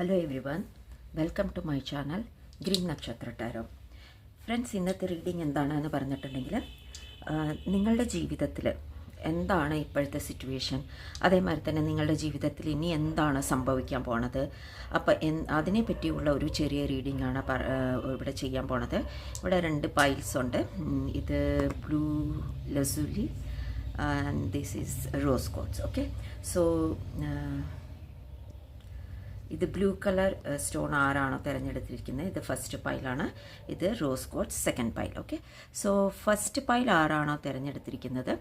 Hello everyone welcome to my channel green Nakshatra tarot friends ഇന്നത്തെ reading എന്താണെന്ന് പറഞ്ഞിട്ടുണ്ടെങ്കിൽ നിങ്ങളുടെ ജീവിതത്തിൽ എന്താണ് ഇപ്പോഴത്തെ സിറ്റുവേഷൻ അതേമാതിരി തന്നെ നിങ്ങളുടെ ജീവിതത്തിൽ ഇനി എന്താണ് സംഭവിക്കാൻ പോണത്? അപ്പോൾ എൻ അതിനെ പറ്റിയുള്ള ഒരു ചെറിയ റീഡിംഗ് ആണ് ഇവിടെ ചെയ്യാൻ പോണത്. ഇവിടെ രണ്ട് പൈൽസ് ഉണ്ട്. ഇത് blue lazuli and this is rose quartz okay so ഇത് ബ്ലൂ കളർ സ്റ്റോൺ ആരാണോ തിരഞ്ഞെടുത്തിരിക്കുന്നത്. ഇത് ഫസ്റ്റ് പൈലാണ്. ഇത് rose quartz second pile okay? So first pile ആരാണോ തിരഞ്ഞെടുത്തിരിക്കുന്നത്.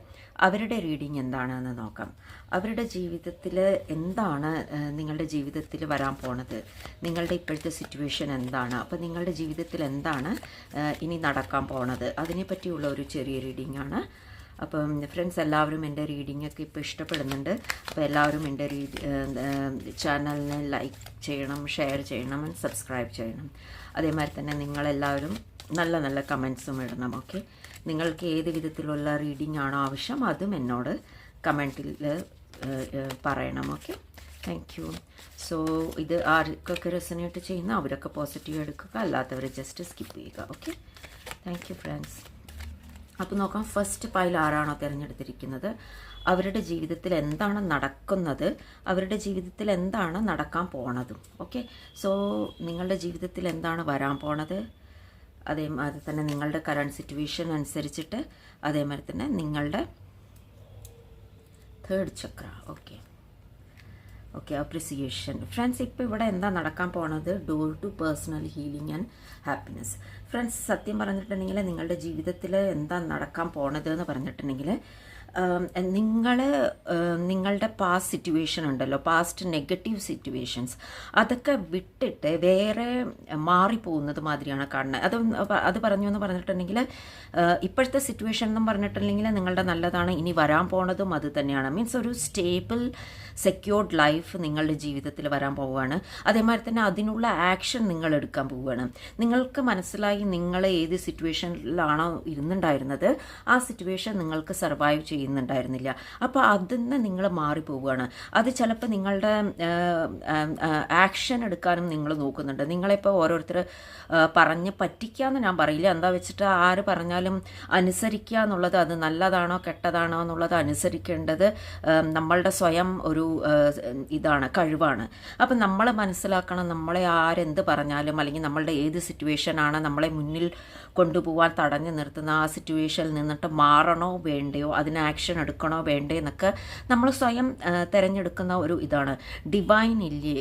അവരുടെ റീഡിങ് എന്താണെന്ന് നോക്കാം. അവരുടെ ജീവിതത്തിൽ എന്താണ് നിങ്ങളുടെ ജീവിതത്തിൽ വരാൻ പോണത്? നിങ്ങളുടെ ഇപ്പോഴത്തെ സിറ്റുവേഷൻ എന്താണ്? അപ്പോൾ നിങ്ങളുടെ ജീവിതത്തിൽ എന്താണ് ഇനി നടക്കാൻ പോണത്? അതിനെപ്പറ്റിയുള്ള ഒരു ചെറിയ റീഡിംഗ് ആണ് അപ്പം ഫ്രണ്ട്സ് എല്ലാവരും എന്റെ റീഡിംഗ് ഒക്കെ ഇപ്പോൾ ഇഷ്ടപ്പെടുന്നുണ്ട്. അപ്പോൾ എല്ലാവരും എന്റെ റീഡ് ചാനലിനെ ലൈക്ക് ചെയ്യണം ഷെയർ ചെയ്യണം സബ്സ്ക്രൈബ് ചെയ്യണം. അതേമാതിരി തന്നെ നിങ്ങളെല്ലാവരും നല്ല നല്ല കമൻസും ഇടണം ഓക്കെ നിങ്ങൾക്ക് ഏത് വിധത്തിലുള്ള റീഡിംഗ് ആണോ ആവശ്യം അതും എന്നോട് കമന്റിൽ പറയണം ഓക്കെ താങ്ക് യു സോ ഇത് ആർക്കൊക്കെ റെസനേറ്റ് ചെയ്യുന്ന അവരൊക്കെ പോസിറ്റീവ് എടുക്കുക അല്ലാത്തവർ ജസ്റ്റ് സ്കിപ്പ് ചെയ്യുക ഓക്കെ താങ്ക് യു ഫ്രണ്ട്സ് അപ്പോൾ നോക്കാം ഫസ്റ്റ് പൈൽ ആരാണോ തിരഞ്ഞെടുത്തിരിക്കുന്നത്. അവരുടെ ജീവിതത്തിൽ എന്താണ് നടക്കുന്നത്? അവരുടെ ജീവിതത്തിൽ എന്താണ് നടക്കാൻ പോണതും? ഓക്കെ സോ നിങ്ങളുടെ ജീവിതത്തിൽ എന്താണ് വരാൻ പോണത്? അതേമാതിരി തന്നെ നിങ്ങളുടെ കറണ്ട് സിറ്റുവേഷൻ അനുസരിച്ചിട്ട് അതേമാതിരി തന്നെ നിങ്ങളുടെ third chakra okay okay appreciation friends ഇപ്പോൾ ഇവിടെ എന്താ നടക്കാൻ പോണത്? Door to personal healing and happiness friends സത്യം പറഞ്ഞിട്ടുണ്ടെങ്കിൽ നിങ്ങളുടെ ജീവിതത്തിൽ എന്താ നടക്കാൻ പോണത് എന്ന് പറഞ്ഞിട്ടുണ്ടെങ്കിൽ നിങ്ങൾ നിങ്ങളുടെ പാസ്റ്റ് സിറ്റുവേഷൻ ഉണ്ടല്ലോ പാസ്റ്റ് നെഗറ്റീവ് സിറ്റുവേഷൻസ് അതൊക്കെ വിട്ടിട്ട് വേറെ മാറിപ്പോകുന്നത് മാതിരിയാണ് കാണുന്നത്. അത് അത് പറഞ്ഞു എന്ന് പറഞ്ഞിട്ടുണ്ടെങ്കിൽ ഇപ്പോഴത്തെ സിറ്റുവേഷൻ എന്നും പറഞ്ഞിട്ടുണ്ടെങ്കിൽ നിങ്ങളുടെ നല്ലതാണ് ഇനി വരാൻ പോണതും അത് തന്നെയാണ്. മീൻസ് ഒരു സ്റ്റേബിൾ സെക്യൂർഡ് ലൈഫ് നിങ്ങളുടെ ജീവിതത്തിൽ വരാൻ പോവുകയാണ്. അതേമാതിരി തന്നെ അതിനുള്ള ആക്ഷൻ നിങ്ങൾ എടുക്കാൻ പോവുകയാണ്. നിങ്ങൾക്ക് മനസ്സിലായി നിങ്ങൾ ഏത് സിറ്റുവേഷനിലാണോ ഇരുന്നുണ്ടായിരുന്നത് ആ സിറ്റുവേഷൻ നിങ്ങൾക്ക് സർവൈവ് ചെയ്യുന്നുണ്ടായിരുന്നില്ല. അപ്പോൾ അതിൽ നിന്ന് നിങ്ങൾ മാറിപ്പോവുകയാണ് അത് ചിലപ്പോൾ നിങ്ങളുടെ ആക്ഷൻ എടുക്കാനും നിങ്ങൾ നോക്കുന്നുണ്ട്. നിങ്ങളിപ്പോൾ ഓരോരുത്തർ പറഞ്ഞ് പറ്റിക്കാന്ന് ഞാൻ പറയില്ല. എന്താ വെച്ചിട്ട് ആര് പറഞ്ഞാലും അനുസരിക്കുക എന്നുള്ളത് അത് നല്ലതാണോ കെട്ടതാണോ എന്നുള്ളത് അനുസരിക്കേണ്ടത് നമ്മളുടെ സ്വയം ഒരു ഇതാണ് കഴിവാണ്. അപ്പം നമ്മൾ മനസ്സിലാക്കണം നമ്മളെ ആരെന്ത് പറഞ്ഞാലും അല്ലെങ്കിൽ നമ്മളുടെ ഏത് സിറ്റുവേഷനാണ് നമ്മളെ മുന്നിൽ കൊണ്ടുപോകാൻ തടഞ്ഞു നിർത്തുന്ന ആ സിറ്റുവേഷനിൽ നിന്നിട്ട് മാറണോ വേണ്ടയോ അതിന് ആക്ഷൻ എടുക്കണോ വേണ്ടേ എന്നൊക്കെ നമ്മൾ സ്വയം തിരഞ്ഞെടുക്കുന്ന ഒരു ഇതാണ്. ഡിവൈൻ ഇല്ലേ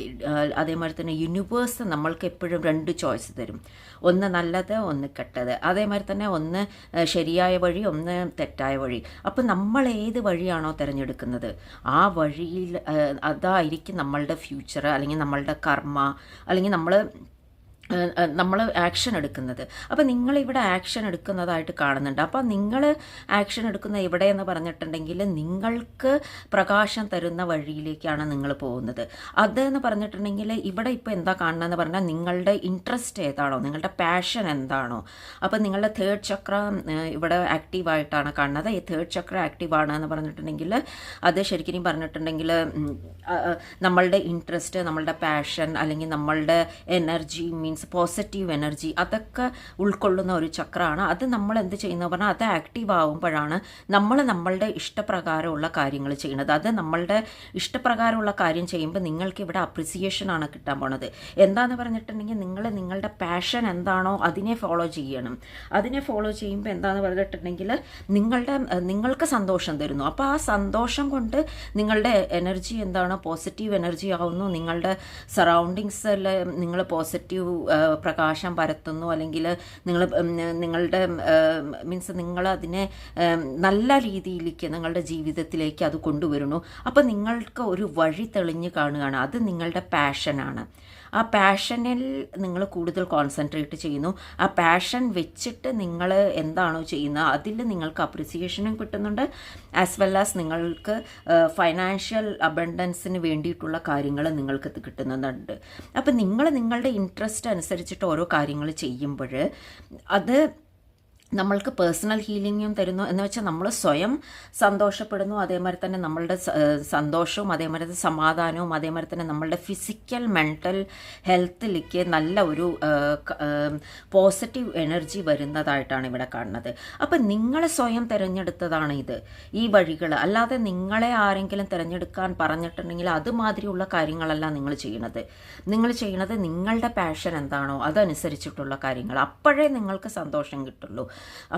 അതേമാതിരി തന്നെ യൂണിവേഴ്സ് നമ്മൾക്ക് എപ്പോഴും രണ്ട് ചോയ്സ് തരും. ഒന്ന് നല്ലത് ഒന്ന് കെട്ടത്. അതേമാതിരി തന്നെ ഒന്ന് ശരിയായ വഴി ഒന്ന് തെറ്റായ വഴി. അപ്പം നമ്മൾ ഏത് വഴിയാണോ തിരഞ്ഞെടുക്കുന്നത്? ആ വഴിയിൽ അതായിരിക്കും നമ്മളുടെ ഫ്യൂച്ചർ അല്ലെങ്കിൽ നമ്മളുടെ കർമ്മ അല്ലെങ്കിൽ നമ്മൾ നമ്മൾ ആക്ഷൻ എടുക്കുന്നത്. അപ്പോൾ നിങ്ങളിവിടെ ആക്ഷൻ എടുക്കുന്നതായിട്ട് കാണുന്നുണ്ട്. അപ്പോൾ നിങ്ങൾ ആക്ഷൻ എടുക്കുന്ന എവിടെയെന്ന് പറഞ്ഞിട്ടുണ്ടെങ്കിൽ നിങ്ങൾക്ക് പ്രകാശം തരുന്ന വഴിയിലേക്കാണ് നിങ്ങൾ പോകുന്നത്. അതെന്ന് പറഞ്ഞിട്ടുണ്ടെങ്കിൽ ഇവിടെ ഇപ്പോൾ എന്താ കാണണമെന്ന് പറഞ്ഞാൽ നിങ്ങളുടെ ഇൻട്രസ്റ്റ് ഏതാണോ നിങ്ങളുടെ പാഷൻ എന്താണോ. അപ്പോൾ നിങ്ങളുടെ തേർഡ് ചക്ര ഇവിടെ ആക്റ്റീവായിട്ടാണ് കാണുന്നത്. ഈ തേർഡ് ചക്ര ആക്റ്റീവാണ് എന്ന് പറഞ്ഞിട്ടുണ്ടെങ്കിൽ അത് ശരിക്കും പറഞ്ഞിട്ടുണ്ടെങ്കിൽ നമ്മളുടെ ഇൻട്രസ്റ്റ് നമ്മളുടെ പാഷൻ അല്ലെങ്കിൽ നമ്മളുടെ എനർജി മീൻസ് പോസിറ്റീവ് എനർജി അതൊക്കെ ഉൾക്കൊള്ളുന്ന ഒരു ചക്രമാണ് അത് നമ്മൾ എന്ത് ചെയ്യുന്ന പറഞ്ഞാൽ അത് ആക്റ്റീവ് ആവുമ്പോഴാണ് നമ്മൾ നമ്മളുടെ ഇഷ്ടപ്രകാരമുള്ള കാര്യങ്ങൾ ചെയ്യുന്നത്. അത് നമ്മളുടെ ഇഷ്ടപ്രകാരമുള്ള കാര്യം ചെയ്യുമ്പോൾ നിങ്ങൾക്ക് ഇവിടെ അപ്രിസിയേഷൻ ആണ് കിട്ടാൻ പോണത്. എന്താന്ന് പറഞ്ഞിട്ടുണ്ടെങ്കിൽ നിങ്ങൾ നിങ്ങളുടെ പാഷൻ എന്താണോ അതിനെ ഫോളോ ചെയ്യണം. അതിനെ ഫോളോ ചെയ്യുമ്പോൾ എന്താന്ന് പറഞ്ഞിട്ടുണ്ടെങ്കിൽ നിങ്ങളുടെ നിങ്ങൾക്ക് സന്തോഷം തരുന്നു. അപ്പോൾ ആ സന്തോഷം കൊണ്ട് നിങ്ങളുടെ എനർജി എന്താണ് പോസിറ്റീവ് എനർജി ആവുന്നു. നിങ്ങളുടെ സറൗണ്ടിങ്സിൽ നിങ്ങൾ പോസിറ്റീവ് പ്രകാശം പരത്തുന്നു അല്ലെങ്കിൽ നിങ്ങൾ നിങ്ങളുടെ മീൻസ് നിങ്ങൾ അതിനെ നല്ല രീതിയിലേക്ക് നിങ്ങളുടെ ജീവിതത്തിലേക്ക് അത് കൊണ്ടുവരുന്നു. അപ്പോൾ നിങ്ങൾക്ക് ഒരു വഴി തെളിഞ്ഞ് കാണുകയാണ്. അത് നിങ്ങളുടെ പാഷനാണ് ആ പാഷനിൽ നിങ്ങൾ കൂടുതൽ കോൺസെൻട്രേറ്റ് ചെയ്യുന്നു. ആ പാഷൻ വെച്ചിട്ട് നിങ്ങൾ എന്താണോ ചെയ്യുന്നത് അതിൽ നിങ്ങൾക്ക് അപ്രിസിയേഷനും കിട്ടുന്നുണ്ട്. ആസ് വെൽ ആസ് നിങ്ങൾക്ക് ഫൈനാൻഷ്യൽ അബണ്ടൻസിന് വേണ്ടിയിട്ടുള്ള കാര്യങ്ങൾ നിങ്ങൾക്ക് കിട്ടുന്നുണ്ട്. അപ്പം നിങ്ങൾ നിങ്ങളുടെ ഇൻട്രസ്റ്റ് അനുസരിച്ചിട്ട് ഓരോ കാര്യങ്ങൾ ചെയ്യുമ്പോൾ അത് നമ്മൾക്ക് പേഴ്സണൽ ഹീലിംഗും തരുന്നു. എന്ന് വെച്ചാൽ നമ്മൾ സ്വയം സന്തോഷപ്പെടുന്നു. അതേമാതിരി തന്നെ നമ്മളുടെ സന്തോഷവും അതേമാതിരി സമാധാനവും അതേമാതിരി തന്നെ നമ്മളുടെ ഫിസിക്കൽ മെന്റൽ ഹെൽത്തിലേക്ക് നല്ല ഒരു പോസിറ്റീവ് എനർജി വരുന്നതായിട്ടാണ് ഇവിടെ കാണുന്നത്. അപ്പം നിങ്ങൾ സ്വയം തിരഞ്ഞെടുത്തതാണ് ഇത്. ഈ വഴികൾ അല്ലാതെ നിങ്ങളെ ആരെങ്കിലും തിരഞ്ഞെടുക്കാൻ പറഞ്ഞിട്ടുണ്ടെങ്കിൽ അതുമാതിരിയുള്ള കാര്യങ്ങളല്ല നിങ്ങൾ ചെയ്യുന്നത് നിങ്ങൾ ചെയ്യുന്നത് നിങ്ങളുടെ പാഷൻ എന്താണോ അതനുസരിച്ചിട്ടുള്ള കാര്യങ്ങൾ. അപ്പോഴേ നിങ്ങൾക്ക് സന്തോഷം കിട്ടുള്ളൂ.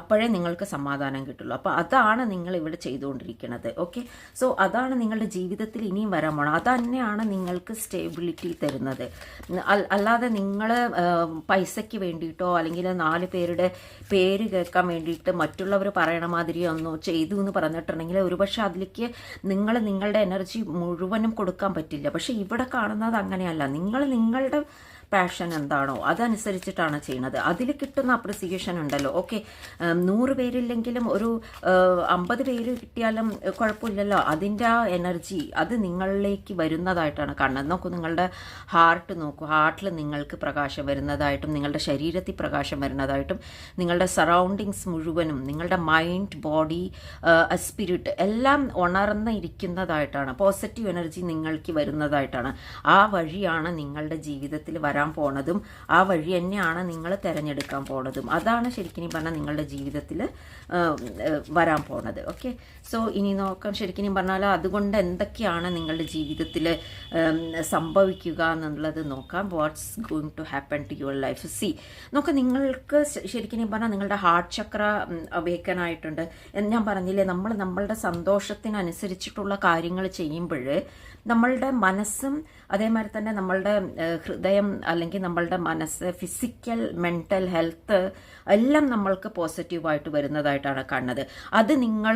അപ്പോഴേ നിങ്ങൾക്ക് സമാധാനം കിട്ടുള്ളൂ. അപ്പോൾ അതാണ് നിങ്ങൾ ഇവിടെ ചെയ്തുകൊണ്ടിരിക്കുന്നത്. ഓക്കെ സോ അതാണ് നിങ്ങളുടെ ജീവിതത്തിൽ ഇനിയും വരാൻ പോണം തന്നെയാണ് നിങ്ങൾക്ക് സ്റ്റേബിലിറ്റി തരുന്നത്. അല്ലാതെ നിങ്ങൾ പൈസയ്ക്ക് വേണ്ടിയിട്ടോ അല്ലെങ്കിൽ നാല് പേരുടെ പേര് കേൾക്കാൻ വേണ്ടിയിട്ട് മറ്റുള്ളവർ പറയണ മാതിരി ഒന്നോ ചെയ്തു എന്ന് പറഞ്ഞിട്ടുണ്ടെങ്കിൽ ഒരുപക്ഷെ അതിലേക്ക് നിങ്ങൾ നിങ്ങളുടെ എനർജി മുഴുവനും കൊടുക്കാൻ പറ്റില്ല. പക്ഷേ ഇവിടെ കാണുന്നത് അങ്ങനെയല്ല. നിങ്ങൾ നിങ്ങളുടെ പാഷൻ എന്താണോ അതനുസരിച്ചിട്ടാണ് ചെയ്യുന്നത്. അതിൽ കിട്ടുന്ന അപ്രിസിയേഷൻ ഉണ്ടല്ലോ. ഓക്കെ നൂറ് പേരില്ലെങ്കിലും ഒരു അമ്പത് പേര് കിട്ടിയാലും കുഴപ്പമില്ലല്ലോ. അതിന്റെ ആ എനർജി അത് നിങ്ങളിലേക്ക് വരുന്നതായിട്ടാണ് കാണുന്നത്. നോക്കൂ നിങ്ങളുടെ ഹാർട്ട് നോക്കൂ. ഹാർട്ടിൽ നിങ്ങൾക്ക് പ്രകാശം വരുന്നതായിട്ടും നിങ്ങളുടെ ശരീരത്തിൽ പ്രകാശം വരുന്നതായിട്ടും നിങ്ങളുടെ സറൗണ്ടിങ്സ് മുഴുവനും നിങ്ങളുടെ മൈൻഡ് ബോഡി സ്പിരിറ്റ് എല്ലാം ഉണർന്നിരിക്കുന്നതായിട്ടാണ് പോസിറ്റീവ് എനർജി നിങ്ങൾക്ക് വരുന്നതായിട്ടാണ്. ആ വഴിയാണ് നിങ്ങളുടെ ജീവിതത്തിൽ വരാൻ പോണതും ആ വഴി തന്നെയാണ് നിങ്ങൾ തിരഞ്ഞെടുക്കാൻ പോണതും. അതാണ് ശരിക്കും പറഞ്ഞാൽ നിങ്ങളുടെ ജീവിതത്തിൽ വരാൻ പോണത്. ഓക്കെ സോ ഇനി നോക്കാം. ശരിക്കും പറഞ്ഞാൽ അതുകൊണ്ട് എന്തൊക്കെയാണ് നിങ്ങളുടെ ജീവിതത്തിൽ സംഭവിക്കുക എന്നുള്ളത് നോക്കാം. What's going to happen to your life see നോക്കാം നിങ്ങൾക്ക് ശരിക്കും പറഞ്ഞാൽ നിങ്ങളുടെ ഹാർട്ട് ചക്ര അവേക്കനായിട്ടുണ്ട് ഞാൻ പറഞ്ഞില്ലേ നമ്മൾ നമ്മളുടെ സന്തോഷത്തിനനുസരിച്ചിട്ടുള്ള കാര്യങ്ങൾ ചെയ്യുമ്പോൾ നമ്മളുടെ മനസ്സും അതേമാതിരി തന്നെ നമ്മളുടെ ഹൃദയം അല്ലെങ്കിൽ നമ്മളുടെ മനസ്സ് ഫിസിക്കൽ മെന്റൽ ഹെൽത്ത് എല്ലാം നമ്മൾക്ക് പോസിറ്റീവായിട്ട് വരുന്നതായിട്ടാണ് കാണുന്നത്. അത് നിങ്ങൾ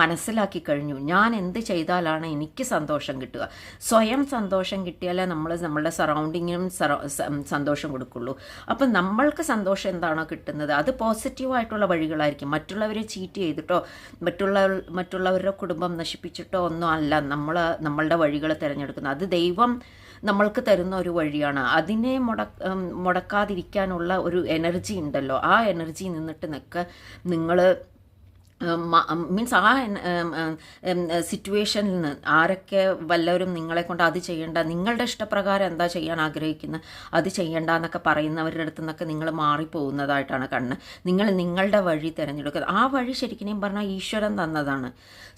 മനസ്സിലാക്കി കഴിഞ്ഞു. ഞാൻ എന്ത് ചെയ്താലാണ് എനിക്ക് സന്തോഷം കിട്ടുക. സ്വയം സന്തോഷം കിട്ടിയാലേ നമ്മൾ നമ്മളുടെ സറൗണ്ടിങ്ങിനും സന്തോഷം കൊടുക്കുള്ളൂ. അപ്പം നമ്മൾക്ക് സന്തോഷം എന്താണോ കിട്ടുന്നത്? അത് പോസിറ്റീവായിട്ടുള്ള വഴികളായിരിക്കും. മറ്റുള്ളവരെ ചീറ്റ് ചെയ്തിട്ടോ മറ്റുള്ള മറ്റുള്ളവരുടെ കുടുംബം നശിപ്പിച്ചിട്ടോ ഒന്നും അല്ല നമ്മൾ നമ്മളുടെ വഴികൾ തിരഞ്ഞെടുക്കുന്നത്. അത് ദൈവം നമ്മൾക്ക് തരുന്ന ഒരു വഴിയാണ്. അതിനെ മുട മുടക്കാതിരിക്കാനുള്ള ഒരു എനർജി ഉണ്ടല്ലോ. ആ എനർജി നിന്നിട്ട് നിൽക്കുക നിങ്ങൾ മീൻസ് ആ സിറ്റുവേഷനിൽ നിന്ന് ആരൊക്കെ വല്ലവരും നിങ്ങളെ കൊണ്ട് അത് ചെയ്യേണ്ട നിങ്ങളുടെ ഇഷ്ടപ്രകാരം എന്താ ചെയ്യാൻ ആഗ്രഹിക്കുന്നത് അത് ചെയ്യേണ്ട എന്നൊക്കെ പറയുന്നവരുടെ അടുത്ത് നിന്നൊക്കെ നിങ്ങൾ മാറിപ്പോകുന്നതായിട്ടാണ് കണ്ണ്. നിങ്ങൾ നിങ്ങളുടെ വഴി തിരഞ്ഞെടുക്കുക. ആ വഴി ശരിക്കും പറഞ്ഞാൽ ഈശ്വരൻ തന്നതാണ്.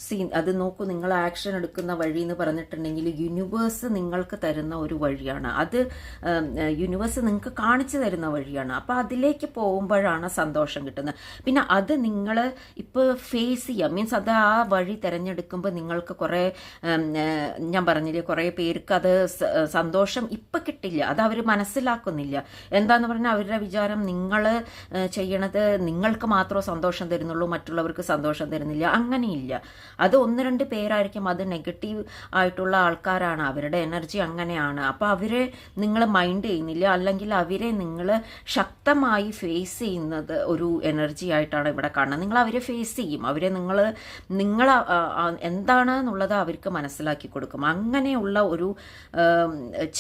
സി അത് നോക്കൂ നിങ്ങൾ ആക്ഷൻ എടുക്കുന്ന വഴി എന്ന് പറഞ്ഞിട്ടുണ്ടെങ്കിൽ യൂണിവേഴ്സ് നിങ്ങൾക്ക് തരുന്ന ഒരു വഴിയാണ്. അത് യൂണിവേഴ്സ് നിങ്ങൾക്ക് കാണിച്ചു തരുന്ന വഴിയാണ്. അപ്പോൾ അതിലേക്ക് പോകുമ്പോഴാണ് സന്തോഷം കിട്ടുന്നത്. പിന്നെ അത് നിങ്ങൾ ഇപ്പോൾ ഫേസ് ചെയ്യാം. മീൻസ് അത് ആ വഴി തിരഞ്ഞെടുക്കുമ്പോൾ നിങ്ങൾക്ക് കുറേ ഞാൻ പറഞ്ഞില്ലേ കുറേ പേർക്ക് അത് സന്തോഷം ഇപ്പം കിട്ടില്ല. അത് അവർ മനസ്സിലാക്കുന്നില്ല. എന്താന്ന് പറഞ്ഞാൽ അവരുടെ വിചാരം നിങ്ങൾ ചെയ്യണത് നിങ്ങൾക്ക് മാത്രമേ സന്തോഷം തരുന്നുള്ളൂ മറ്റുള്ളവർക്ക് സന്തോഷം തരുന്നില്ല. അങ്ങനെയില്ല. അത് ഒന്ന് രണ്ട് പേരായിരിക്കും അത് നെഗറ്റീവ് ആയിട്ടുള്ള ആൾക്കാരാണ്. അവരുടെ എനർജി അങ്ങനെയാണ്. അപ്പോൾ അവരെ നിങ്ങൾ മൈൻഡ് ചെയ്യുന്നില്ല. അല്ലെങ്കിൽ അവരെ നിങ്ങൾ ശക്തമായി ഫേസ് ചെയ്യുന്നത് ഒരു എനർജി ആയിട്ടാണ് ഇവിടെ കാണുന്നത്. നിങ്ങൾ അവരെ ഫേസ് ചെയ്യും. അവരെ നിങ്ങൾ നിങ്ങൾ എന്താണ് എന്നുള്ളത് അവർക്ക് മനസ്സിലാക്കി കൊടുക്കും. അങ്ങനെയുള്ള ഒരു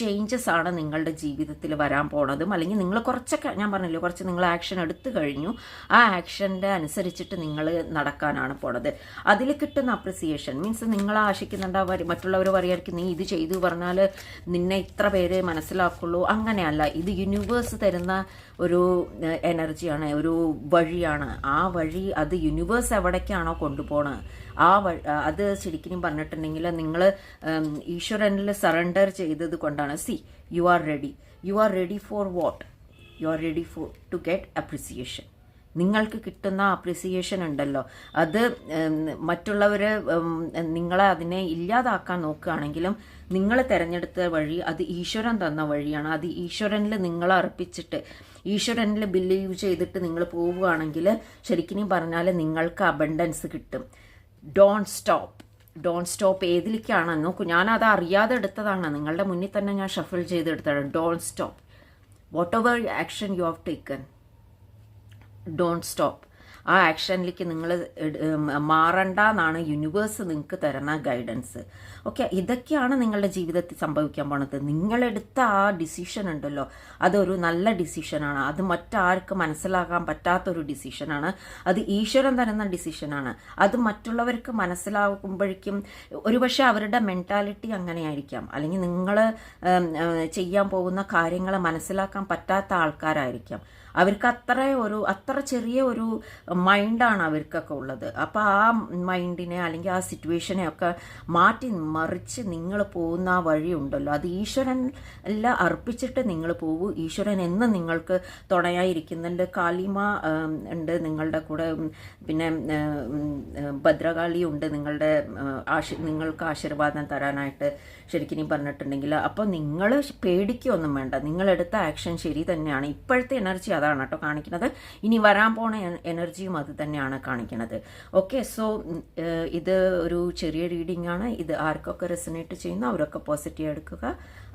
ചേഞ്ചസ് ആണ് നിങ്ങളുടെ ജീവിതത്തിൽ വരാൻ പോണതും. അല്ലെങ്കിൽ നിങ്ങൾ കുറച്ചൊക്കെ ഞാൻ പറഞ്ഞില്ലേ കുറച്ച് നിങ്ങൾ ആക്ഷൻ എടുത്തു കഴിഞ്ഞു. ആ ആക്ഷന്റെ അനുസരിച്ചിട്ട് നിങ്ങൾ നടക്കാനാണ് പോണത്. അതിൽ കിട്ടുന്ന അപ്രിസിയേഷൻ മീൻസ് നിങ്ങൾ ആശിക്കുന്നുണ്ട് മറ്റുള്ളവർ പറയായിരിക്കും നീ ഇത് ചെയ്തു പറഞ്ഞാൽ നിന്നെ ഇത്ര പേര് മനസ്സിലാക്കുള്ളൂ. അങ്ങനെയല്ല. ഇത് യൂണിവേഴ്സ് തരുന്ന ഒരു എനർജിയാണ് ഒരു വഴിയാണ്. ആ വഴി അത് യൂണിവേഴ്സ് എവിടേക്കാണോ കൊണ്ടുപോകണത് ആ അത് ശരിക്കും പറഞ്ഞിട്ടുണ്ടെങ്കിൽ നിങ്ങൾ ഈശ്വരനിൽ സറണ്ടർ ചെയ്തത് കൊണ്ടാണ്. See you are ready you are ready for what you are ready for to get appreciation നിങ്ങൾക്ക് കിട്ടുന്ന അപ്രിസിയേഷൻ ഉണ്ടല്ലോ. അത് മറ്റുള്ളവർ നിങ്ങളെ അതിനെ ഇല്ലാതാക്കാൻ നോക്കുകയാണെങ്കിലും നിങ്ങൾ തിരഞ്ഞെടുത്ത വഴി അത് ഈശ്വരൻ തന്ന വഴിയാണ്. അത് ഈശ്വരനിൽ നിങ്ങൾ അർപ്പിച്ചിട്ട് ഈശ്വരനിൽ ബിലീവ് ചെയ്തിട്ട് നിങ്ങൾ പോവുകയാണെങ്കിൽ ശരിക്കും പറഞ്ഞാൽ നിങ്ങൾക്ക് അബണ്ടൻസ് കിട്ടും. ഡോൺ സ്റ്റോപ്പ് ഡോൺ സ്റ്റോപ്പ് ഏതിലേക്കാണ് നോക്കൂ ഞാനത് അറിയാതെ എടുത്തതാണ്. നിങ്ങളുടെ മുന്നിൽ തന്നെ ഞാൻ ഷഫിൾ ചെയ്തെടുത്തതാണ്. Don't stop whatever action you have taken don't stop ആ ആക്ഷനിലേക്ക് നിങ്ങൾ മാറണ്ട എന്നാണ് യൂണിവേഴ്സ് നിങ്ങൾക്ക് തരുന്ന ഗൈഡൻസ് ഓക്കെ ഇതൊക്കെയാണ് നിങ്ങളുടെ ജീവിതത്തിൽ സംഭവിക്കാൻ പോണത്. നിങ്ങളെടുത്ത ആ ഡിസിഷൻ ഉണ്ടല്ലോ അതൊരു നല്ല ഡിസിഷനാണ് അത് മറ്റാർക്ക് മനസ്സിലാക്കാൻ പറ്റാത്തൊരു ഡിസിഷനാണ് അത് ഈശ്വരൻ തരുന്ന ഡിസിഷനാണ് അത് മറ്റുള്ളവർക്ക് മനസ്സിലാകുമ്പോഴേക്കും ഒരുപക്ഷെ അവരുടെ മെന്റാലിറ്റി അങ്ങനെയായിരിക്കാം. അല്ലെങ്കിൽ നിങ്ങൾ ചെയ്യാൻ പോകുന്ന കാര്യങ്ങൾ മനസ്സിലാക്കാൻ പറ്റാത്ത ആൾക്കാരായിരിക്കാം. അവർക്ക് അത്ര ഒരു അത്ര ചെറിയ ഒരു മൈൻഡാണ് അവർക്കൊക്കെ ഉള്ളത്. അപ്പോൾ ആ മൈൻഡിനെ അല്ലെങ്കിൽ ആ സിറ്റുവേഷനെ ഒക്കെ മാറ്റി മറിച്ച് നിങ്ങൾ പോകുന്ന ആ വഴിയുണ്ടല്ലോ അത് ഈശ്വരൻ എല്ലാം അർപ്പിച്ചിട്ട് നിങ്ങൾ പോകൂ. ഈശ്വരൻ എന്ന് നിങ്ങൾക്ക് തുണയായിരിക്കുന്നുണ്ട്. കാളിമ ഉണ്ട് നിങ്ങളുടെ കൂടെ. പിന്നെ ഭദ്രകാളി ഉണ്ട് നിങ്ങളുടെ ആശി നിങ്ങൾക്ക് ആശീർവാദം തരാനായിട്ട് ശരിക്കും പറഞ്ഞിട്ടുണ്ടെങ്കിൽ. അപ്പോൾ നിങ്ങൾ പേടിക്കൊന്നും വേണ്ട. നിങ്ങളെടുത്ത ആക്ഷൻ ശരി തന്നെയാണ്. ഇപ്പോഴത്തെ എനർജി അതാണ് കേട്ടോ കാണിക്കുന്നത്. ഇനി വരാൻ പോണ എനർജിയും അത് തന്നെയാണ് കാണിക്കുന്നത്. ഓക്കെ സോ ഇത് ഒരു ചെറിയ റീഡിംഗ് ആണ്. ഇത് ആർക്കൊക്കെ റെസനേറ്റ് ചെയ്യുന്ന അവരൊക്കെ പോസിറ്റീവ് എടുക്കുക.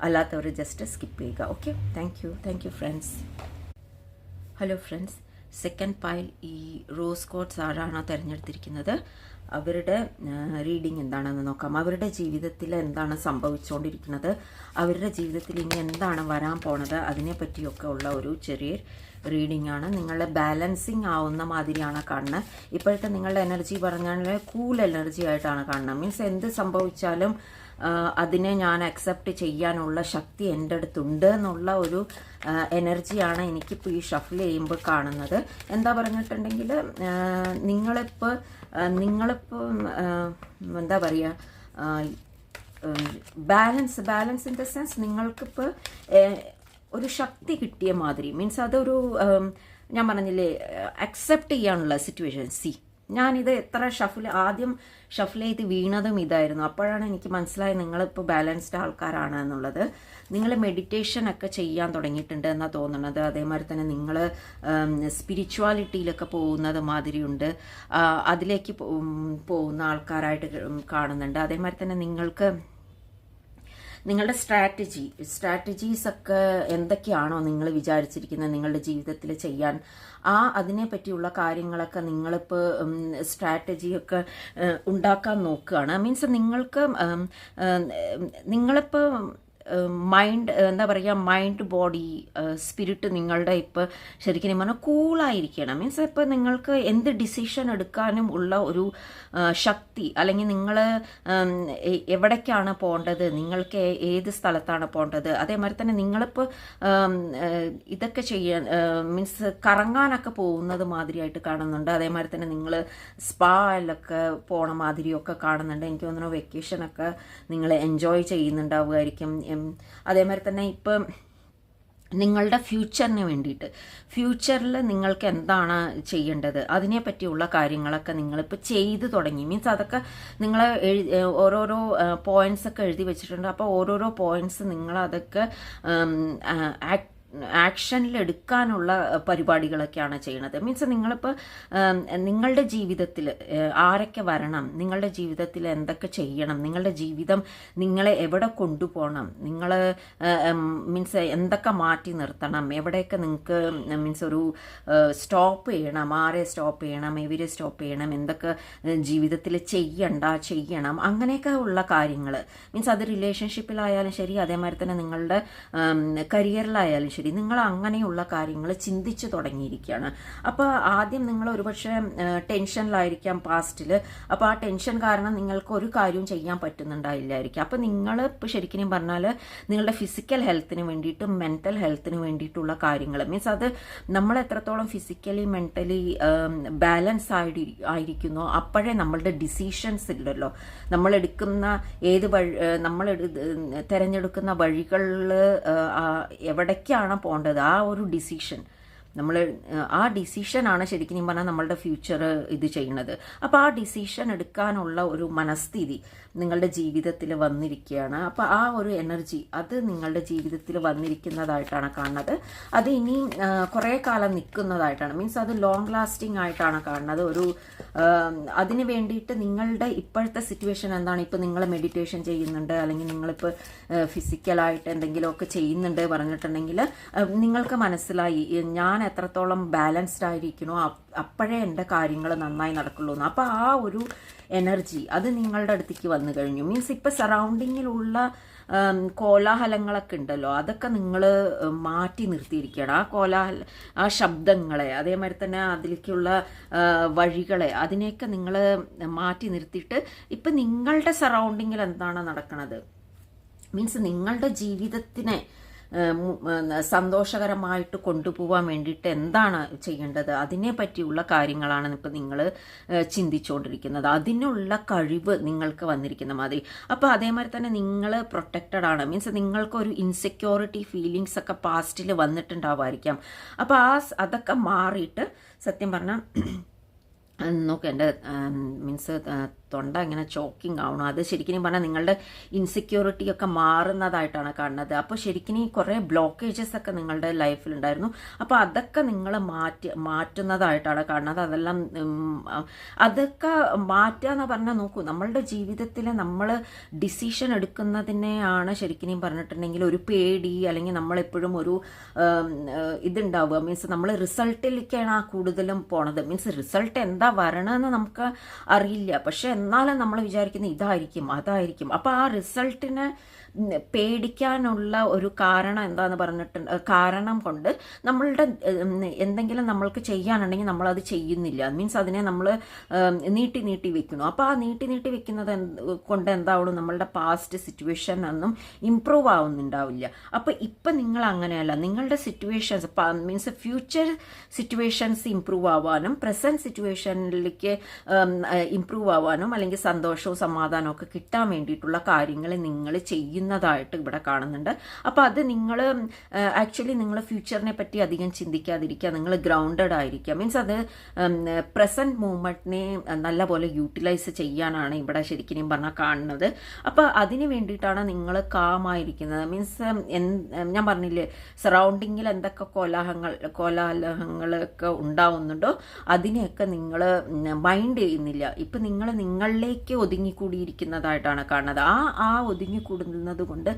അല്ലാത്തവർ ജസ്റ്റ് സ്കിപ്പ് ചെയ്യുക. Okay thank you thank you friends hello friends second pile ഈ റോസ് കോട്ട്സ് ആരാണോ തിരഞ്ഞെടുത്തിരിക്കുന്നത്? അവരുടെ റീഡിംഗ് എന്താണെന്ന് നോക്കാം. അവരുടെ ജീവിതത്തിൽ എന്താണ് സംഭവിച്ചുകൊണ്ടിരിക്കുന്നത് അവരുടെ ജീവിതത്തിൽ ഇനി എന്താണ് വരാൻ പോണത്? അതിനെ പറ്റിയൊക്കെ ഉള്ള ഒരു ചെറിയ റീഡിംഗ് ആണ്. നിങ്ങളുടെ ബാലൻസിങ് ആവുന്ന മാതിരിയാണ് കാണുന്നത് ഇപ്പോഴത്തെ നിങ്ങളുടെ എനർജി പറഞ്ഞാൽ കൂൾ എനർജി ആയിട്ടാണ് കാണുന്നത് മീൻസ് എന്ത് സംഭവിച്ചാലും അതിനെ ഞാൻ അക്സെപ്റ്റ് ചെയ്യാനുള്ള ശക്തി എന്റെ അടുത്തുണ്ട് എന്നുള്ള ഒരു എനർജിയാണ് എനിക്കിപ്പോൾ ഈ ഷഫിൽ ചെയ്യുമ്പോൾ കാണുന്നത്. എന്താ പറഞ്ഞിട്ടുണ്ടെങ്കിൽ നിങ്ങളിപ്പോൾ നിങ്ങളിപ്പോൾ എന്താ പറയുക balance balance in the sense നിങ്ങൾക്കിപ്പോൾ ഒരു ശക്തി കിട്ടിയ മാതിരി. മീൻസ് അതൊരു ഞാൻ പറഞ്ഞില്ലേ അക്സെപ്റ്റ് ചെയ്യാനുള്ള സിറ്റുവേഷൻ സി ഞാനിത് എത്ര ഷഫിൽ ആദ്യം ഷഫിൽ ചെയ്ത് വീണതും ഇതായിരുന്നു. അപ്പോഴാണ് എനിക്ക് മനസ്സിലായത് നിങ്ങളിപ്പോൾ ബാലൻസ്ഡ് ആൾക്കാരാണ് എന്നുള്ളത്. നിങ്ങൾ മെഡിറ്റേഷൻ ഒക്കെ ചെയ്യാൻ തുടങ്ങിയിട്ടുണ്ട് എന്നാണ് തോന്നുന്നത്. അതേമാതിരി തന്നെ നിങ്ങൾ സ്പിരിച്വാലിറ്റിയിലൊക്കെ പോകുന്നത് മാതിരിയുണ്ട് അതിലേക്ക് പോകുന്ന ആൾക്കാരായിട്ട് കാണുന്നുണ്ട്. അതേമാതിരി തന്നെ നിങ്ങൾക്ക് നിങ്ങളുടെ സ്ട്രാറ്റജി സ്ട്രാറ്റജീസ് ഒക്കെ എന്തൊക്കെയാണോ നിങ്ങൾ വിചാരിച്ചിരിക്കുന്നത് നിങ്ങളുടെ ജീവിതത്തിൽ ചെയ്യാൻ? ആ അതിനെ പറ്റിയുള്ള കാര്യങ്ങളൊക്കെ നിങ്ങളിപ്പോൾ സ്ട്രാറ്റജിയൊക്കെ ഉണ്ടാക്കാൻ നോക്കുകയാണ്. മീൻസ് നിങ്ങൾക്ക് നിങ്ങളിപ്പോൾ മൈൻഡ് എന്താ പറയുക മൈൻഡ് ബോഡി സ്പിരിറ്റ് നിങ്ങളുടെ ഇപ്പോൾ ശരിക്കും പറഞ്ഞാൽ കൂളായിരിക്കണം മീൻസ് ഇപ്പോൾ നിങ്ങൾക്ക് എന്ത് ഡിസിഷൻ എടുക്കാനും ഉള്ള ഒരു ശക്തി അല്ലെങ്കിൽ നിങ്ങൾ എവിടേക്കാണ് പോകേണ്ടത് നിങ്ങൾക്ക് ഏത് സ്ഥലത്താണ് പോകേണ്ടത് അതേമാതിരി തന്നെ നിങ്ങളിപ്പോൾ ഇതൊക്കെ ചെയ്യാൻ മീൻസ് കറങ്ങാനൊക്കെ പോകുന്നത് മാതിരിയായിട്ട് കാണുന്നുണ്ട്. അതേമാതിരി തന്നെ നിങ്ങൾ സ്പായിലൊക്കെ പോണ മാതിരിയൊക്കെ കാണുന്നുണ്ട്. എനിക്ക് തോന്നുന്നു വെക്കേഷനൊക്കെ നിങ്ങൾ എൻജോയ് ചെയ്യുന്നുണ്ടാവുമായിരിക്കും. ഉം, അതേമാതിരി തന്നെ ഇപ്പം നിങ്ങളുടെ ഫ്യൂച്ചറിന് വേണ്ടിയിട്ട്. ഫ്യൂച്ചറിൽ നിങ്ങൾക്ക് എന്താണ് ചെയ്യേണ്ടത്? അതിനെ പറ്റിയുള്ള കാര്യങ്ങളൊക്കെ നിങ്ങളിപ്പോൾ ചെയ്തു തുടങ്ങി. മീൻസ് അതൊക്കെ നിങ്ങൾ ഓരോരോ പോയിന്റ്സ് ഒക്കെ എഴുതി വെച്ചിട്ടുണ്ട്. അപ്പോൾ ഓരോരോ പോയിന്റ്സ് നിങ്ങൾ അതൊക്കെ ആക്ഷനിൽ എടുക്കാനുള്ള പരിപാടികളൊക്കെയാണ് ചെയ്യുന്നത് മീൻസ് നിങ്ങളിപ്പോൾ നിങ്ങളുടെ ജീവിതത്തിൽ ആരൊക്കെ വരണം നിങ്ങളുടെ ജീവിതത്തിൽ എന്തൊക്കെ ചെയ്യണം നിങ്ങളുടെ ജീവിതം നിങ്ങളെ എവിടെ കൊണ്ടുപോകണം നിങ്ങൾ മീൻസ് എന്തൊക്കെ മാറ്റി നിർത്തണം എവിടെയൊക്കെ നിങ്ങൾക്ക് മീൻസ് ഒരു സ്റ്റോപ്പ് ചെയ്യണം ആരെ സ്റ്റോപ്പ് ചെയ്യണം എവരെ സ്റ്റോപ്പ് ചെയ്യണം എന്തൊക്കെ ജീവിതത്തിൽ ചെയ്യണ്ട ചെയ്യണം അങ്ങനെയൊക്കെ ഉള്ള കാര്യങ്ങൾ മീൻസ് അത് റിലേഷൻഷിപ്പിലായാലും ശരി അതേമാതിരി തന്നെ നിങ്ങളുടെ കരിയറിലായാലും ശരി നിങ്ങൾ അങ്ങനെയുള്ള കാര്യങ്ങൾ ചിന്തിച്ചു തുടങ്ങിയിരിക്കുകയാണ്. അപ്പോൾ ആദ്യം നിങ്ങൾ ഒരുപക്ഷെ ടെൻഷനിലായിരിക്കാം പാസ്റ്റിൽ. അപ്പോൾ ആ ടെൻഷൻ കാരണം നിങ്ങൾക്ക് ഒരു കാര്യവും ചെയ്യാൻ പറ്റുന്നുണ്ടായില്ലായിരിക്കും. അപ്പോൾ നിങ്ങൾ ഇപ്പോൾ ശരിക്കും പറഞ്ഞാൽ നിങ്ങളുടെ ഫിസിക്കൽ ഹെൽത്തിന് വേണ്ടിയിട്ട് മെന്റൽ ഹെൽത്തിന് വേണ്ടിയിട്ടുള്ള കാര്യങ്ങൾ. മീൻസ് അത് നമ്മൾ എത്രത്തോളം ഫിസിക്കലി മെന്റലി ബാലൻസ് ആയി ആയിരിക്കുന്നു അപ്പോഴേ നമ്മളുടെ ഡിസിഷൻസ് ഇല്ലല്ലോ. നമ്മൾ എടുക്കുന്ന ഏത് വഴി നമ്മൾ തിരഞ്ഞെടുക്കുന്ന വഴികളിൽ എവിടേക്കാണ് പോകേണ്ടത് ആ ഒരു ഡിസിഷൻ നമ്മൾ ആ ഡിസിഷനാണ് ശരിക്കും പറഞ്ഞാൽ നമ്മളുടെ ഫ്യൂച്ചർ ഇത് ചെയ്യുന്നത്. അപ്പോൾ ആ ഡിസിഷൻ എടുക്കാനുള്ള ഒരു മനസ്ഥിതി നിങ്ങളുടെ ജീവിതത്തിൽ വന്നിരിക്കുകയാണ്. അപ്പോൾ ആ ഒരു എനർജി അത് നിങ്ങളുടെ ജീവിതത്തിൽ വന്നിരിക്കുന്നതായിട്ടാണ് കാണുന്നത്. അത് ഇനിയും കുറേ കാലം നിൽക്കുന്നതായിട്ടാണ്. മീൻസ് അത് ലോങ് ലാസ്റ്റിംഗ് ആയിട്ടാണ് കാണുന്നത്. ഒരു അതിന് വേണ്ടിയിട്ട് നിങ്ങളുടെ ഇപ്പോഴത്തെ സിറ്റുവേഷൻ എന്താണ്? ഇപ്പോൾ നിങ്ങൾ മെഡിറ്റേഷൻ ചെയ്യുന്നുണ്ട് അല്ലെങ്കിൽ നിങ്ങളിപ്പോൾ ഫിസിക്കലായിട്ട് എന്തെങ്കിലുമൊക്കെ ചെയ്യുന്നുണ്ട് പറഞ്ഞിട്ടുണ്ടെങ്കിൽ നിങ്ങൾക്ക് മനസ്സിലായി. ഞാൻ എത്രത്തോളം ബാലൻസ്ഡ് ആയിരിക്കണോ അപ്പ- അപ്പോഴേ എന്റെ കാര്യങ്ങൾ നന്നായി നടക്കുള്ളൂ എന്ന്. അപ്പോൾ ആ ഒരു എനർജി അത് നിങ്ങളുടെ അടുത്തേക്ക് വന്നു കഴിഞ്ഞു. മീൻസ് ഇപ്പം സറൗണ്ടിങ്ങിലുള്ള കോലാഹലങ്ങളൊക്കെ ഉണ്ടല്ലോ അതൊക്കെ നിങ്ങൾ മാറ്റി നിർത്തിയിരിക്കുകയാണ്. ആ കോലാഹല ആ ശബ്ദങ്ങളെ അതേമാതിരി തന്നെ അതിലേക്കുള്ള വഴികളെ അതിനെയൊക്കെ നിങ്ങൾ മാറ്റി നിർത്തിയിട്ട് ഇപ്പം നിങ്ങളുടെ സറൗണ്ടിങ്ങിൽ എന്താണ് നടക്കുന്നത് മീൻസ് നിങ്ങളുടെ ജീവിതത്തിനെ സന്തോഷകരമായിട്ട് കൊണ്ടുപോകാൻ വേണ്ടിയിട്ട് എന്താണ് ചെയ്യേണ്ടത്? അതിനെ പറ്റിയുള്ള കാര്യങ്ങളാണ് ഇപ്പം നിങ്ങൾ ചിന്തിച്ചുകൊണ്ടിരിക്കുന്നത് അതിനുള്ള കഴിവ് നിങ്ങൾക്ക് വന്നിരിക്കുന്ന മാതിരി. അപ്പോൾ അതേമാതിരി തന്നെ നിങ്ങൾ പ്രൊട്ടക്റ്റഡ് ആണ്. മീൻസ് നിങ്ങൾക്കൊരു ഇൻസെക്യൂരിറ്റി ഫീലിങ്സ് ഒക്കെ പാസ്റ്റിൽ വന്നിട്ടുണ്ടാവുമായിരിക്കാം അപ്പോൾ ആ അതൊക്കെ മാറിയിട്ട് സത്യം പറഞ്ഞാൽ നോക്കേണ്ട മീൻസ് തൊണ്ട ഇങ്ങനെ ചോക്കിംഗ് ആവണം. അത് ശരിക്കും പറഞ്ഞാൽ നിങ്ങളുടെ ഇൻസെക്യൂരിറ്റി ഒക്കെ മാറുന്നതായിട്ടാണ് കാണുന്നത്. അപ്പോൾ ശരിക്കും ഈ കുറേ ബ്ലോക്കേജസ് ഒക്കെ നിങ്ങളുടെ ലൈഫിൽ ഉണ്ടായിരുന്നു. അപ്പോൾ അതൊക്കെ നിങ്ങൾ മാറ്റി മാറ്റുന്നതായിട്ടാണ് കാണുന്നത്. അതെല്ലാം അതൊക്കെ മാറ്റുക എന്ന് പറഞ്ഞാൽ നോക്കൂ നമ്മളുടെ ജീവിതത്തിൽ നമ്മൾ ഡിസിഷൻ എടുക്കുന്നതിനെയാണ് ശരിക്കും പറഞ്ഞിട്ടുണ്ടെങ്കിൽ ഒരു പേടി അല്ലെങ്കിൽ നമ്മളെപ്പോഴും ഒരു ഇതുണ്ടാവുക. മീൻസ് നമ്മൾ റിസൾട്ടിലേക്കാണ് ആ കൂടുതലും പോണത്. മീൻസ് റിസൾട്ട് എന്താ വരണമെന്ന് നമുക്ക് അറിയില്ല. പക്ഷെ എന്നാലും നമ്മൾ വിചാരിക്കുന്നത് ഇതായിരിക്കും അതായിരിക്കും. അപ്പോൾ ആ റിസൾട്ടിന് പേടിക്കാനുള്ള ഒരു കാരണം എന്താന്ന് പറഞ്ഞിട്ട് കാരണം കൊണ്ട് നമ്മളുടെ എന്തെങ്കിലും നമ്മൾക്ക് ചെയ്യാനുണ്ടെങ്കിൽ നമ്മളത് ചെയ്യുന്നില്ല. മീൻസ് അതിനെ നമ്മൾ നീട്ടി നീട്ടി വെക്കുന്നു. അപ്പോൾ ആ നീട്ടി നീട്ടി വെക്കുന്നത് കൊണ്ട് എന്താവണം നമ്മളുടെ പാസ്റ്റ് സിറ്റുവേഷൻ ഒന്നും ഇമ്പ്രൂവ് ആവുന്നുണ്ടാവില്ല. അപ്പോൾ ഇപ്പം നിങ്ങൾ അങ്ങനെയല്ല. നിങ്ങളുടെ situations means future situations improve ആവാനും പ്രസന്റ് സിറ്റുവേഷനിലേക്ക് ഇമ്പ്രൂവ് ആവാനും അല്ലെങ്കിൽ സന്തോഷവും സമാധാനവും ഒക്കെ കിട്ടാൻ വേണ്ടിയിട്ടുള്ള കാര്യങ്ങൾ നിങ്ങൾ ചെയ്യുന്നതായിട്ട് ഇവിടെ കാണുന്നുണ്ട്. അപ്പോൾ അത് നിങ്ങൾ ആക്ച്വലി നിങ്ങൾ ഫ്യൂച്ചറിനെ പറ്റി അധികം ചിന്തിക്കാതിരിക്കുക. നിങ്ങൾ ഗ്രൗണ്ടഡ് ആയിരിക്കുക. മീൻസ് അത് പ്രസന്റ് മൂവ്മെന്റിനെ നല്ലപോലെ യൂട്ടിലൈസ് ചെയ്യാനാണ് ഇവിടെ ശരിക്കും പറഞ്ഞാൽ കാണുന്നത്. അപ്പോൾ അതിന് വേണ്ടിയിട്ടാണ് നിങ്ങൾ കാമായിരിക്കുന്നത്. മീൻസ് ഞാൻ പറഞ്ഞില്ലേ സറൗണ്ടിങ്ങിൽ എന്തൊക്കെ കോലാഹങ്ങൾ കോലാഹലങ്ങളൊക്കെ ഉണ്ടാവുന്നുണ്ടോ അതിനെയൊക്കെ നിങ്ങൾ മൈൻഡ് ചെയ്യുന്നില്ല. ഇപ്പം നിങ്ങൾ നിങ്ങളിലേക്ക് ഒതുങ്ങിക്കൂടിയിരിക്കുന്നതായിട്ടാണ് കാണുന്നത്. ആ ആ ഒതുങ്ങിക്കൂടുന്നത് കൊണ്ട്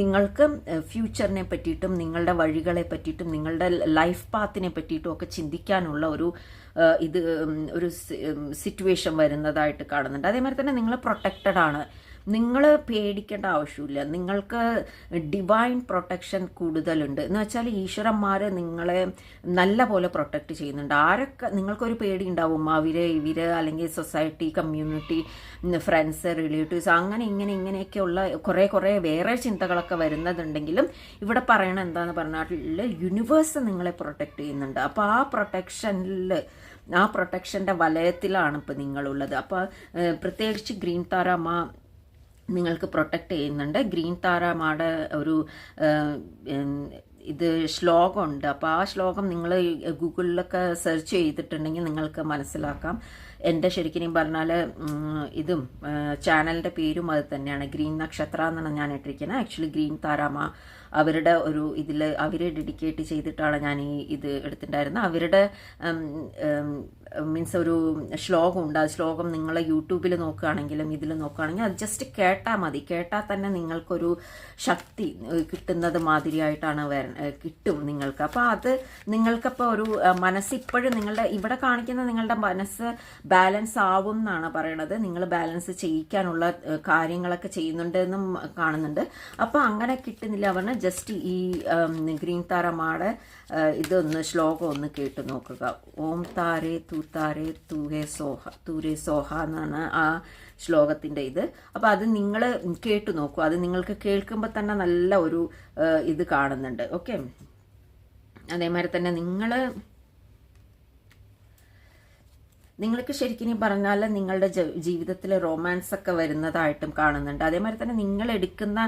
നിങ്ങൾക്ക് ഫ്യൂച്ചറിനെ പറ്റിയിട്ടും നിങ്ങളുടെ വഴികളെ പറ്റിയിട്ടും നിങ്ങളുടെ ലൈഫ് പാത്തിനെ പറ്റിയിട്ടും ഒക്കെ ചിന്തിക്കാനുള്ള ഒരു ഇത് ഒരു സിറ്റുവേഷൻ വരുന്നതായിട്ട് കാണുന്നുണ്ട്. അതേമാതിരി തന്നെ നിങ്ങൾ പ്രൊട്ടക്റ്റഡ് ആണ്. നിങ്ങൾ പേടിക്കേണ്ട ആവശ്യമില്ല. നിങ്ങൾക്ക് ഡിവൈൻ പ്രൊട്ടക്ഷൻ കൂടുതലുണ്ട്. എന്ന് വെച്ചാൽ ഈശ്വരന്മാർ നിങ്ങളെ നല്ല പോലെ പ്രൊട്ടക്റ്റ് ചെയ്യുന്നുണ്ട്. ആരൊക്കെ നിങ്ങൾക്കൊരു പേടി ഉണ്ടാവും. അവർ ഇവർ അല്ലെങ്കിൽ സൊസൈറ്റി കമ്മ്യൂണിറ്റി ഫ്രണ്ട്സ് റിലേറ്റീവ്സ് അങ്ങനെ ഇങ്ങനെ ഇങ്ങനെയൊക്കെയുള്ള കുറേ കുറേ വേറെ ചിന്തകളൊക്കെ വരുന്നതുണ്ടെങ്കിലും ഇവിടെ പറയണ എന്താന്ന് പറഞ്ഞാൽ യൂണിവേഴ്സ് നിങ്ങളെ പ്രൊട്ടക്റ്റ് ചെയ്യുന്നുണ്ട്. അപ്പോൾ ആ പ്രൊട്ടക്ഷനിൽ ആ പ്രൊട്ടക്ഷന്റെ വലയത്തിലാണ് ഇപ്പോൾ നിങ്ങളുള്ളത്. അപ്പോൾ പ്രത്യേകിച്ച് ഗ്രീൻ താരമ്മ നിങ്ങൾക്ക് പ്രൊട്ടക്റ്റ് ചെയ്യുന്നുണ്ട്. ഗ്രീൻ താരമാടെ ഒരു ഇത് ശ്ലോകമുണ്ട്. അപ്പോൾ ആ ശ്ലോകം നിങ്ങൾ ഗൂഗിളിലൊക്കെ സെർച്ച് ചെയ്തിട്ടുണ്ടെങ്കിൽ നിങ്ങൾക്ക് മനസ്സിലാക്കാം. എന്റെ ശരിക്കും പറഞ്ഞാൽ ഇതും ചാനലിന്റെ പേരും അത് തന്നെയാണ്. ഗ്രീൻ നക്ഷത്ര എന്നാണ് ഞാൻ ഇട്ടിരിക്കുന്നത്. ആക്ച്വലി ഗ്രീൻ താരാമ അവരുടെ ഒരു ഇതിൽ അവരെ ഡെഡിക്കേറ്റ് ചെയ്തിട്ടാണ് ഞാൻ ഈ ഇത് എടുത്തിട്ടുണ്ടായിരുന്നത്. അവരുടെ മീൻസ് ഒരു ശ്ലോകം ഉണ്ട് ആ ശ്ലോകം നിങ്ങൾ യൂട്യൂബിൽ നോക്കുകയാണെങ്കിലും ഇതിൽ നോക്കുകയാണെങ്കിൽ അത് ജസ്റ്റ് കേട്ടാൽ മതി. കേട്ടാൽ തന്നെ നിങ്ങൾക്കൊരു ശക്തി കിട്ടുന്നത് മാതിരിയായിട്ടാണ് വര കിട്ടും നിങ്ങൾക്ക്. അപ്പോൾ അത് നിങ്ങൾക്കപ്പോൾ ഒരു മനസ്സ് ഇപ്പോഴും നിങ്ങളുടെ ഇവിടെ കാണിക്കുന്ന നിങ്ങളുടെ മനസ്സ് ബാലൻസ് ആവും എന്നാണ് പറയണത്. നിങ്ങൾ ബാലൻസ് ചെയ്യിക്കാനുള്ള കാര്യങ്ങളൊക്കെ ചെയ്യുന്നുണ്ട് എന്നും കാണുന്നുണ്ട്. അപ്പോൾ അങ്ങനെ കിട്ടുന്നില്ല. പറഞ്ഞാൽ ജസ്റ്റ് ഈ ഗ്രീൻ താരമാടെ ഇതൊന്ന് ശ്ലോകം ഒന്ന് കേട്ട് നോക്കുക. ഓം താരേ തൂ താരേ തൂഹേ സോഹ തൂരേ സോഹ എന്നാണ് ആ ശ്ലോകത്തിന്റെ ഇത്. അപ്പോൾ അത് നിങ്ങൾ കേട്ട് നോക്കൂ. അത് നിങ്ങൾക്ക് കേൾക്കുമ്പോൾ തന്നെ നല്ല ഒരു ഇത് കാണുന്നുണ്ട്. ഓക്കെ? അതേമാതിരി തന്നെ നിങ്ങൾ നിങ്ങൾക്ക് ശരിക്കും പറഞ്ഞാൽ നിങ്ങളുടെ ജീവിതത്തിൽ റൊമാൻസ് ഒക്കെ വരുന്നതായിട്ടും കാണുന്നുണ്ട്. അതേമാതിരി തന്നെ നിങ്ങൾ എടുക്കുന്ന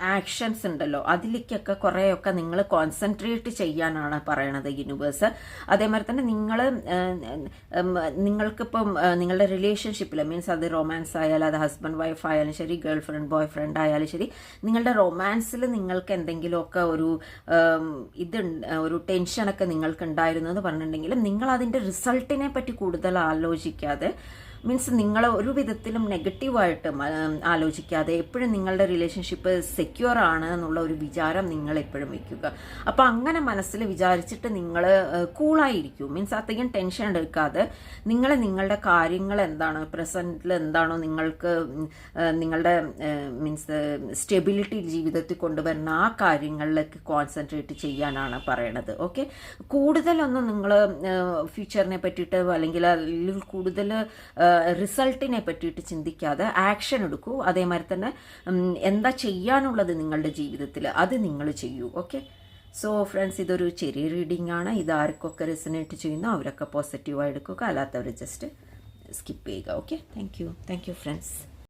ആക്ഷൻസ് ഉണ്ടല്ലോ അതിലേക്കൊക്കെ കുറേയൊക്കെ നിങ്ങൾ കോൺസെൻട്രേറ്റ് ചെയ്യാനാണ് പറയണത് യൂണിവേഴ്സ് അതേമാതിരി തന്നെ നിങ്ങൾ നിങ്ങൾക്കിപ്പം നിങ്ങളുടെ റിലേഷൻഷിപ്പിൽ മീൻസ് അത് റൊമാൻസ് ആയാലും അത് ഹസ്ബൻഡ് വൈഫ് ആയാലും ശരി ഗേൾ ഫ്രണ്ട് ബോയ് ഫ്രണ്ട് ആയാലും ശരി നിങ്ങളുടെ റൊമാൻസിൽ നിങ്ങൾക്ക് എന്തെങ്കിലുമൊക്കെ ഒരു ഇത് ഒരു ടെൻഷനൊക്കെ നിങ്ങൾക്ക് ഉണ്ടായിരുന്നു എന്ന് പറഞ്ഞിട്ടുണ്ടെങ്കിലും നിങ്ങൾ അതിന്റെ റിസൾട്ടിനെ പറ്റി കൂടുതൽ ആലോചിക്കാതെ മീൻസ് നിങ്ങൾ ഒരു വിധത്തിലും നെഗറ്റീവായിട്ട് ആലോചിക്കാതെ എപ്പോഴും നിങ്ങളുടെ റിലേഷൻഷിപ്പ് സെക്യൂർ ആണ് എന്നുള്ള ഒരു വിചാരം നിങ്ങൾ എപ്പോഴും വെക്കുക. അപ്പോൾ അങ്ങനെ മനസ്സിൽ വിചാരിച്ചിട്ട് നിങ്ങൾ കൂളായിരിക്കും മീൻസ് അധികം ടെൻഷൻ എടുക്കാതെ നിങ്ങൾ നിങ്ങളുടെ കാര്യങ്ങൾ എന്താണ് പ്രസന്റിൽ എന്താണോ നിങ്ങൾക്ക് നിങ്ങളുടെ മീൻസ് സ്റ്റെബിലിറ്റി ജീവിതത്തിൽ കൊണ്ടുവരുന്ന ആ കാര്യങ്ങളിലേക്ക് കോൺസെൻട്രേറ്റ് ചെയ്യാനാണ് പറയണത്. ഓക്കെ കൂടുതലൊന്നും നിങ്ങൾ ഫ്യൂച്ചറിനെ പറ്റിയിട്ട് അല്ലെങ്കിൽ അതിൽ കൂടുതൽ റിസൾട്ടിനെ പറ്റിയിട്ട് ചിന്തിക്കാതെ ആക്ഷൻ എടുക്കൂ. അതേമാതിരി തന്നെ എന്താ ചെയ്യാനുള്ളത് നിങ്ങളുടെ ജീവിതത്തിൽ അത് നിങ്ങൾ ചെയ്യൂ. ഓക്കെ സോ ഫ്രണ്ട്സ് ഇതൊരു ചെറിയ റീഡിംഗ് ആണ്. ഇത് ആർക്കൊക്കെ റെസിനേറ്റ് ചെയ്യുന്നു അവരൊക്കെ പോസിറ്റീവായി എടുക്കുക. അല്ലാത്തവർ ജസ്റ്റ് സ്കിപ്പ് ചെയ്യുക. Okay thank you thank you friends